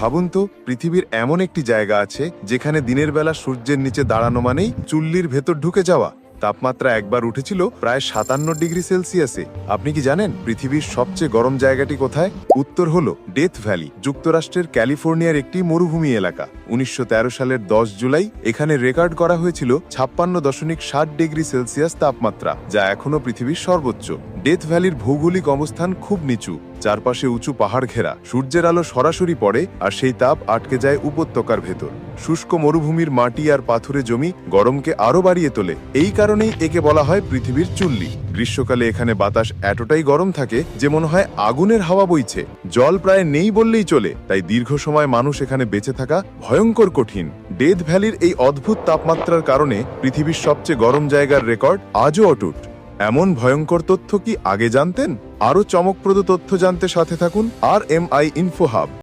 ভাবুন তো, পৃথিবীর এমন একটি জায়গা আছে যেখানে দিনের বেলা সূর্যের নিচে দাঁড়ানো মানেই চুল্লির ভেতর ঢুকে যাওয়া। তাপমাত্রা একবার উঠেছিল প্রায় সাতান্ন ডিগ্রি সেলসিয়াসে। আপনি কি জানেন পৃথিবীর সবচেয়ে গরম জায়গাটি কোথায়? উত্তর হল ডেথ ভ্যালি, যুক্তরাষ্ট্রের ক্যালিফোর্নিয়ার একটি মরুভূমি এলাকা। উনিশশো তেরো সালের দশ জুলাই এখানে রেকর্ড করা হয়েছিল ছাপ্পান্ন দশমিক ষাট ডিগ্রি সেলসিয়াস তাপমাত্রা, যা এখনও পৃথিবীর সর্বোচ্চ। ডেথ ভ্যালির ভৌগোলিক অবস্থান খুব নিচু, চারপাশে উঁচু পাহাড় ঘেরা। সূর্যের আলো সরাসরি পড়ে আর সেই তাপ আটকে যায় উপত্যকার ভেতর। শুষ্ক মরুভূমির মাটি আর পাথুরে জমি গরমকে আরও বাড়িয়ে তোলে। এই কারণেই একে বলা হয় পৃথিবীর চুল্লি। গ্রীষ্মকালে এখানে বাতাস এতটাই গরম থাকে যে মনে হয় আগুনের হাওয়া বইছে। জল প্রায় নেই বললেই চলে, তাই দীর্ঘ সময় মানুষ এখানে বেঁচে থাকা ভয়ঙ্কর কঠিন। ডেথ ভ্যালির এই অদ্ভুত তাপমাত্রার কারণে পৃথিবীর সবচেয়ে গরম জায়গার রেকর্ড আজও অটুট। এমন ভয়ঙ্কর তথ্য কি আগে জানতেন? আরও চমকপ্রদ তথ্য জানতে সাথে থাকুন আর এম আই ইনফো হাব।